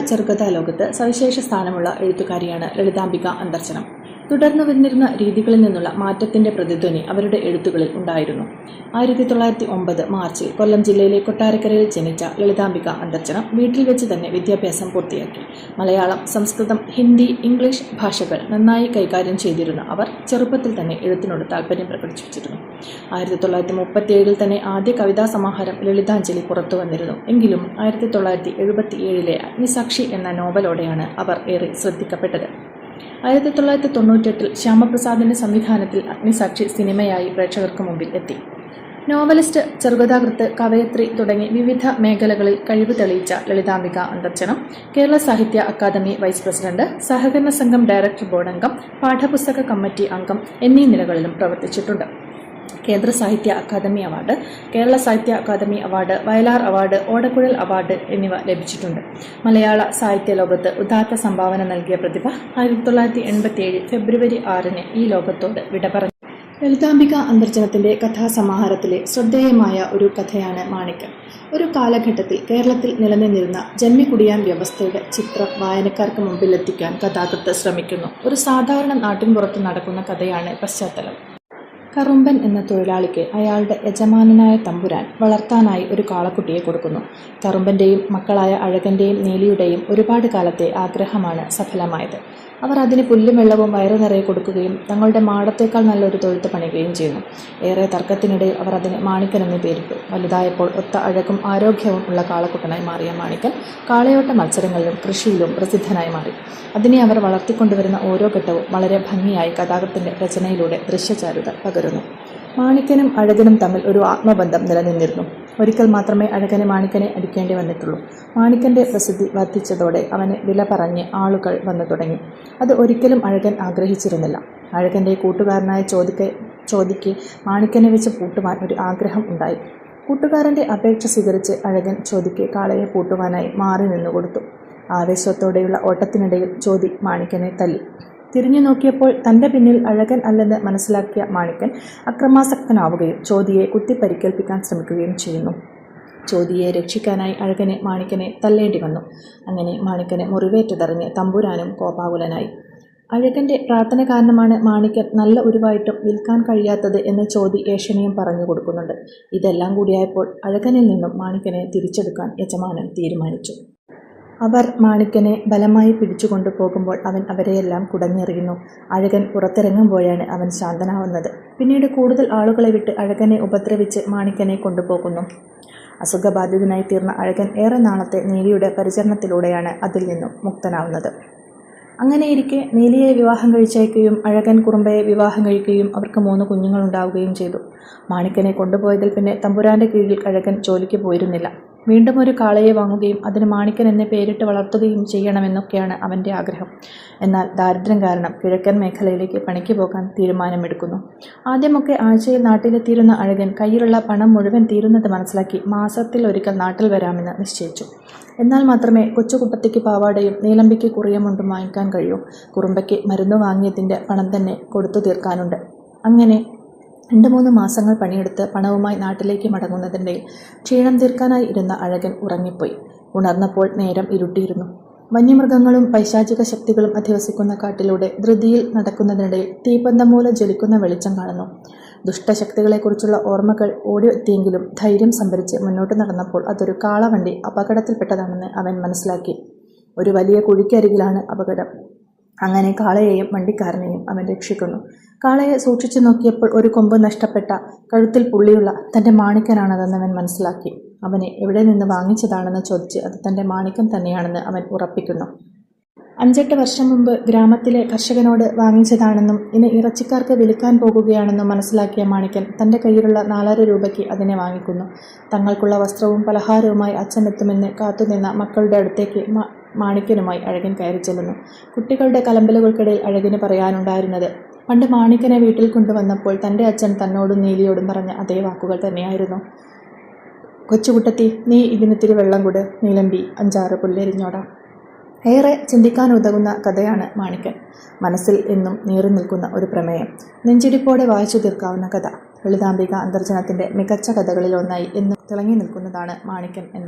ചെറുകഥാ ലോകത്ത് സവിശേഷ സ്ഥാനമുള്ള എഴുത്തുകാരിയാണ് ലളിതാംബിക അന്തർജനം തുടർന്നു വന്നിരുന്ന രീതികളിൽ നിന്നുള്ള മാറ്റത്തിന്റെ പ്രതിധ്വനി അവരുടെ എഴുത്തുകളിൽ ഉണ്ടായിരുന്നു. ആയിരത്തി തൊള്ളായിരത്തി ഒമ്പത് മാർച്ചിൽ കൊല്ലം ജില്ലയിലെ കൊട്ടാരക്കരയിൽ ജനിച്ച ലളിതാംബിക അന്തർജനം വീട്ടിൽ വെച്ച് തന്നെ വിദ്യാഭ്യാസം പൂർത്തിയാക്കി. മലയാളം സംസ്കൃതം ഹിന്ദി ഇംഗ്ലീഷ് ഭാഷകൾ നന്നായി കൈകാര്യം ചെയ്തിരുന്ന അവർ ചെറുപ്പത്തിൽ തന്നെ എഴുത്തിനോട് താല്പര്യം പ്രകടിപ്പിച്ചിരുന്നു ആയിരത്തി തൊള്ളായിരത്തി മുപ്പത്തിയേഴിൽ തന്നെ ആദ്യ കവിതാ സമാഹാരം ലളിതാഞ്ജലി പുറത്തു വന്നിരുന്നു. എങ്കിലും ആയിരത്തി തൊള്ളായിരത്തി എഴുപത്തിയേഴിലെ അഗ്നിസാക്ഷി എന്ന നോവലോടെയാണ് അവർ ഏറെ ശ്രദ്ധിക്കപ്പെട്ടത്. ആയിരത്തി തൊള്ളായിരത്തി തൊണ്ണൂറ്റെട്ടിൽ ശ്യാമപ്രസാദിന്റെ സംവിധാനത്തിൽ അഗ്നിസാക്ഷി സിനിമയായി പ്രേക്ഷകർക്ക് മുമ്പിൽ എത്തി. നോവലിസ്റ്റ് ചെറുകഥാകൃത്ത് കവയത്രി തുടങ്ങി വിവിധ മേഖലകളിൽ കഴിവ് തെളിയിച്ച Lalithambika Antharjanam Kerala Sahitya academy vice president സഹകരണ സംഘം ഡയറക്ടർ ബോർഡ് അംഗം പാഠപുസ്തക കമ്മിറ്റി അംഗം എന്നീ നിലകളിലും പ്രവർത്തിച്ചിട്ടുണ്ട്. കേന്ദ്ര സാഹിത്യ academy award Kerala Sahitya academy award Vayalar award Odakkuzhal award എന്നിവ ലഭിച്ചിട്ടുണ്ട്. മലയാള സാഹിത്യ ലോകത്ത് ഉദാത്ത സംഭാവന നൽകിയ പ്രതിഭ ആയിരത്തി തൊള്ളായിരത്തി എൺപത്തിയേഴ് ഫെബ്രുവരി ആറിന് ഈ ലോകത്തോട് വിട പറഞ്ഞു. ലളിതാംബിക അന്തർജനത്തിന്റെ കഥാസമാഹാരത്തിലെ ശ്രദ്ധേയമായ ഒരു കഥയാണ് മാണിക്യം. ഒരു കാലഘട്ടത്തിൽ കേരളത്തിൽ നിലനിന്നിരുന്ന ജന്മികുടിയാൻ വ്യവസ്ഥയുടെ ചിത്രം വായനക്കാർക്ക് മുമ്പിലെത്തിക്കാൻ കഥാകൃത്ത് ശ്രമിക്കുന്നു. ഒരു സാധാരണ നാട്ടിൻപുറത്ത് നടക്കുന്ന കഥയാണ് പശ്ചാത്തലം. കറുമ്പൻ എന്ന തൊഴിലാളിക്ക് അയാളുടെ യജമാനനായ തമ്പുരാൻ വളർത്താനായി ഒരു കാളക്കുട്ടിയെ കൊടുക്കുന്നു. കറുമ്പന്റെയും മക്കളായ അഴകന്റെയും നീലിയുടെയും ഒരുപാട് കാലത്തെ ആഗ്രഹമാണ് സഫലമായത്. അവർ അതിന് പുല്ലും വെള്ളവും വയറു നിറയെ കൊടുക്കുകയും തങ്ങളുടെ മാടത്തേക്കാൾ നല്ലൊരു തൊഴുത്ത് പണിയുകയും ചെയ്യുന്നു. ഏറെ തർക്കത്തിനിടയിൽ അവർ അതിന് മാണിക്കൻ എന്ന് പേരിട്ടു. വലുതായപ്പോൾ ഒത്ത അഴകും ആരോഗ്യവും ഉള്ള കാളക്കുട്ടനായി മാറിയ മാണിക്കൻ കാളയോട്ട മത്സരങ്ങളിലും കൃഷിയിലും പ്രസിദ്ധനായി മാറി. അതിനെ അവർ വളർത്തിക്കൊണ്ടുവരുന്ന ഓരോ ഘട്ടവും വളരെ ഭംഗിയായി കഥാകൃത്തിന്റെ രചനയിലൂടെ ദൃശ്യചാരുത പകരുന്നു. മാണിക്കനും അഴകനും തമ്മിൽ ഒരു ആത്മബന്ധം നിലനിന്നിരുന്നു. ഒരിക്കൽ മാത്രമേ അഴകന് മാണിക്കനെ അടിക്കേണ്ടി വന്നിട്ടുള്ളൂ. മാണിക്കന്റെ പ്രസിദ്ധി വർദ്ധിച്ചതോടെ അവന് വില പറഞ്ഞ് ആളുകൾ വന്നു തുടങ്ങി. അത് ഒരിക്കലും അഴകൻ ആഗ്രഹിച്ചിരുന്നില്ല. അഴകന്റെ കൂട്ടുകാരനായ ചോദിക്ക ചോദിക്ക് മാണിക്കനെ വെച്ച് പൂട്ടുവാൻ ഒരു ആഗ്രഹം ഉണ്ടായി. കൂട്ടുകാരന്റെ അപേക്ഷ സ്വീകരിച്ച് അഴകൻ ചോദിക്ക് കാളയെ പൂട്ടുവാനായി മാറി നിന്നു കൊടുത്തു ആവേശത്തോടെയുള്ള ഓട്ടത്തിനിടയിൽ ചോദി മാണിക്കനെ തല്ലി. തിരിഞ്ഞു നോക്കിയപ്പോൾ തന്റെ പിന്നിൽ അഴകൻ അല്ലെന്ന് മനസ്സിലാക്കിയ മാണിക്കൻ അക്രമാസക്തനാവുകയും ചോദിയെ കുത്തിപ്പരിക്കേൽപ്പിക്കാൻ ശ്രമിക്കുകയും ചെയ്യുന്നു. ചോദിയെ രക്ഷിക്കാനായി അഴകനെ മാണിക്കനെ തല്ലേണ്ടി വന്നു. അങ്ങനെ മാണിക്കനെ മുറിവേറ്റതറിഞ്ഞ് തമ്പുരാനും കോപാകുലനായി. അഴകന്റെ പ്രാർത്ഥന കാരണമാണ് മാണിക്കൻ നല്ല ഉരുവായിട്ടും വിൽക്കാൻ കഴിയാത്തത് എന്ന് ചോദി ഏഷണിയും പറഞ്ഞു കൊടുക്കുന്നുണ്ട്. ഇതെല്ലാം കൂടിയായപ്പോൾ അഴകനിൽ നിന്നും മാണിക്കനെ തിരിച്ചെടുക്കാൻ യജമാനൻ തീരുമാനിച്ചു. അവർ മാണിക്കനെ ബലമായി പിടിച്ചുകൊണ്ടു പോകുമ്പോൾ അവൻ അവരെയെല്ലാം കുടഞ്ഞെറിയുന്നു. അഴകൻ പുറത്തിറങ്ങുമ്പോഴാണ് അവൻ ശാന്തനാവുന്നത്. പിന്നീട് കൂടുതൽ ആളുകളെ വിട്ട് അഴകനെ ഉപദ്രവിച്ച് മാണിക്കനെ കൊണ്ടുപോകുന്നു. അസുഖബാധിതനായി തീർന്ന അഴകൻ ഏറെ നാളത്തെ നീലിയുടെ പരിചരണത്തിലൂടെയാണ് അതിൽ നിന്നും മുക്തനാവുന്നത്. അങ്ങനെയിരിക്കെ നീലിയെ വിവാഹം കഴിച്ചയക്കുകയും അഴകൻ കുറുമ്പയെ വിവാഹം കഴിക്കുകയും അവർക്ക് മൂന്ന് കുഞ്ഞുങ്ങളുണ്ടാവുകയും ചെയ്തു. മാണിക്കനെ കൊണ്ടുപോയതിൽ പിന്നെ തമ്പുരാന്റെ കീഴിൽ അഴകൻ ജോലിക്ക് പോയിരുന്നില്ല. വീണ്ടും ഒരു കാളയെ വാങ്ങുകയും അതിന് മാണിക്കൻ എന്നെ പേരിട്ട് വളർത്തുകയും ചെയ്യണമെന്നൊക്കെയാണ് അവന്റെ ആഗ്രഹം. എന്നാൽ ദാരിദ്ര്യം കാരണം കിഴക്കൻ മേഖലയിലേക്ക് പണിക്ക് പോകാൻ തീരുമാനമെടുക്കുന്നു. ആദ്യമൊക്കെ ആഴ്ചയിൽ നാട്ടിലെത്തിയിരുന്ന അഴകൻ കയ്യിലുള്ള പണം മുഴുവൻ തീരുന്നത് മനസ്സിലാക്കി മാസത്തിൽ ഒരിക്കൽ നാട്ടിൽ വരാമെന്ന് നിശ്ചയിച്ചു. എന്നാൽ മാത്രമേ കൊച്ചുകുട്ടത്തിക്ക് പാവാടയും നീലമ്പിക്ക് കുറിയമുണ്ടും വാങ്ങിക്കാൻ കഴിയൂ. കുറുമ്പയ്ക്ക് മരുന്ന് വാങ്ങിയതിന്റെ പണം തന്നെ കൊടുത്തു തീർക്കാനുണ്ട്. അങ്ങനെ രണ്ട് മൂന്ന് മാസങ്ങൾ പണിയെടുത്ത് പണവുമായി നാട്ടിലേക്ക് മടങ്ങുന്നതിനിടയിൽ ക്ഷീണം തീർക്കാനായി ഇരുന്ന അഴകൻ ഉറങ്ങിപ്പോയി. ഉണർന്നപ്പോൾ നേരം ഇരുട്ടിയിരുന്നു. വന്യമൃഗങ്ങളും പൈശാചിക ശക്തികളും അധിവസിക്കുന്ന കാട്ടിലൂടെ ധൃതിയിൽ നടക്കുന്നതിനിടയിൽ തീപ്പന്തം മൂലം ജ്വലിക്കുന്ന വെളിച്ചം കാണുന്നു. ദുഷ്ടശക്തികളെക്കുറിച്ചുള്ള ഓർമ്മകൾ ഓടിയെത്തിയെങ്കിലും ധൈര്യം സംഭരിച്ച് മുന്നോട്ട് നടന്നപ്പോൾ അതൊരു കാളവണ്ടി അപകടത്തിൽപ്പെട്ടതാണെന്ന് അവൻ മനസ്സിലാക്കി. ഒരു വലിയ കുഴിക്കരികിലാണ് അപകടം. അങ്ങനെ കാളയെയും വണ്ടിക്കാരനെയും അവൻ രക്ഷിക്കുന്നു. കാളയെ സൂക്ഷിച്ചു നോക്കിയപ്പോൾ ഒരു കൊമ്പ് നഷ്ടപ്പെട്ട കഴുത്തിൽ പുള്ളിയുള്ള തന്റെ മാണിക്കനാണതെന്ന് അവൻ മനസ്സിലാക്കി. അവനെ എവിടെ നിന്ന് വാങ്ങിച്ചതാണെന്ന് ചോദിച്ച് അത് തന്റെ മാണിക്യം തന്നെയാണെന്ന് അവൻ ഉറപ്പിക്കുന്നു. അഞ്ചെട്ട് വർഷം മുമ്പ് ഗ്രാമത്തിലെ കർഷകനോട് വാങ്ങിച്ചതാണെന്നും ഇനി ഇറച്ചിക്കാർക്ക് വിൽക്കാൻ പോകുകയാണെന്നും മനസ്സിലാക്കിയ മാണിക്കൻ തന്റെ കയ്യിലുള്ള നാലര രൂപയ്ക്ക് അതിനെ വാങ്ങിക്കുന്നു. തങ്ങൾക്കുള്ള വസ്ത്രവും പലഹാരവുമായി അച്ഛൻ എത്തുമെന്ന് കാത്തുനിന്ന മക്കളുടെ അടുത്തേക്ക് മാണിക്കനുമായി അഴകൻ കയറി ചെല്ലുന്നു. കുട്ടികളുടെ കലമ്പലുകൾക്കിടയിൽ അഴകിന് പറയാനുണ്ടായിരുന്നത് പണ്ട് മാണിക്കനെ വീട്ടിൽ കൊണ്ടുവന്നപ്പോൾ തന്റെ അച്ഛൻ തന്നോടും നീലിയോടും പറഞ്ഞ അതേ വാക്കുകൾ തന്നെയായിരുന്നു. കൊച്ചുകുട്ടത്തി നീ ഇതിനിത്തിരി വെള്ളം കൂട്. നീലമ്പി അഞ്ചാറ് പുല്ലെരിഞ്ഞോടാം ഏറെ ചിന്തിക്കാനുതകുന്ന കഥയാണ് മാണിക്കൻ. മനസ്സിൽ എന്നും നീറി നിൽക്കുന്ന ഒരു പ്രമേയം. നെഞ്ചിടിപ്പോടെ വായിച്ചു തീർക്കാവുന്ന കഥ. ലളിതാംബിക അന്തർജനത്തിന്റെ മികച്ച കഥകളിലൊന്നായി എന്നും തിളങ്ങി നിൽക്കുന്നതാണ് മാണിക്കൻ എന്ന